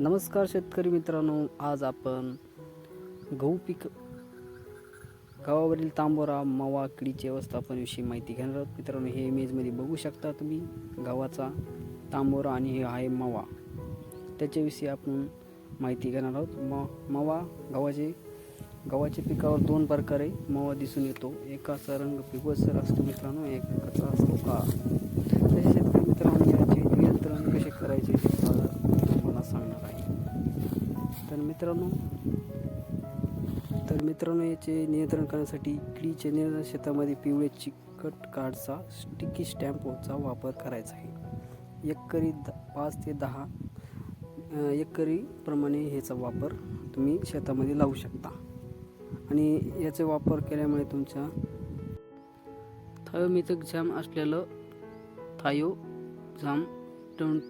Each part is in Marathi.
नमस्कार शेतकरी मित्रांनो आज आपण गहू पीक गावावरील तांबोरा मावा किडीचे व्यवस्थापनाविषयी माहिती घेणार आहोत. मित्रांनो हे इमेजमध्ये बघू शकता तुम्ही गावाचा तांबोरा आणि हे आहे मावा. त्याच्याविषयी आपण माहिती घेणार आहोत. म मावा गव्हाचे गव्हाच्या पिकावर दोन प्रकारे मावा दिसून येतो. एकाचा रंग पिवळसर असतो मित्रांनो एकाचा असतो का तसे शेतकरी मित्रांनो याचे नियंत्रण कसे करायचे? मित्रांनो तर मित्रांनो याचे नियंत्रण करण्यासाठी किडीचे नियंत्रण शेतामध्ये पिवळे चिकट कार्डचा स्टिकी स्टॅम्पचा वापर करायचा आहे. एकरी द पाच ते दहा एकरीप्रमाणे ह्याचा वापर तुम्ही शेतामध्ये लावू शकता. आणि याचा वापर केल्यामुळे तुमच्या थायोमिथक जाम असलेलं थायो जाम टंट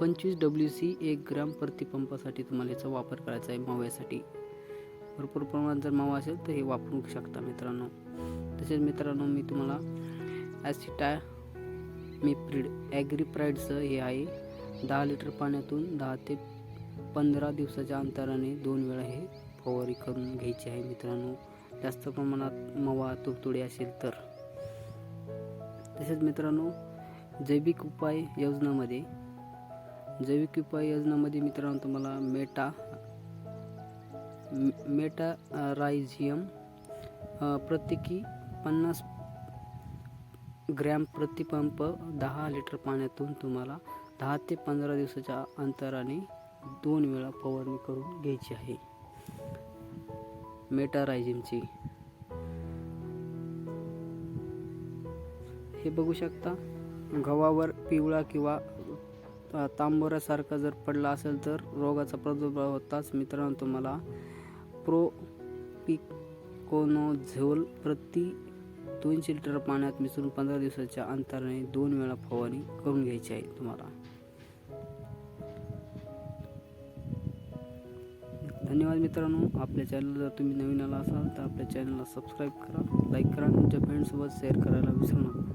पंचवीस डब्ल्यू सी एक ग्राम प्रतिपंपासाठी तुम्हाला याचा वापर करायचा आहे माव्यासाठी. भरपूर प्रमाणात जर मावा असेल तर हे वापरू शकता मित्रांनो. तसेच मित्रांनो मी तुम्हाला ॲसिटा मिप्रिड ॲग्रीप्राईडचं हे आहे. दहा लिटर पाण्यातून दहा ते पंधरा दिवसाच्या अंतराने दोन वेळा हे फवारी करून घ्यायची आहे मित्रांनो. जास्त प्रमाणात मावा तुडतुडे असेल तर. तसेच मित्रांनो जैविक उपाय योजनामध्ये जैविक उपाय योजनामध्ये मित्रांनो तुम्हाला मेटा मेटा रायझियम प्रत्येकी पन्नास ग्रॅम प्रतिपंप दहा लिटर पाण्यातून तुम्हाला दहा ते पंधरा दिवसाच्या अंतराने दोन वेळा फवारणी करून घ्यायची आहे. मेटारायझिमची. हे बघू शकता गव्हावर पिवळा किंवा तांबोऱ्यासारखा जर पडला असेल तर रोगाचा प्रादुर्भाव होताच मित्रांनो तुम्हाला. प्रो पिकोनोझोल प्रति दोनशे लिटर पाण्यात मिसळून पंधरा दिवसाच्या अंतराने दोन वेळा फवारणी करून घ्यायची आहे तुम्हाला. धन्यवाद मित्रांनो. आपल्या चॅनल जर तुम्ही नवीन आला असाल तर आपल्या चॅनलला सबस्क्राईब करा लाईक करा तुमच्या फ्रेंडसोबत शेअर करायला विसरू नका.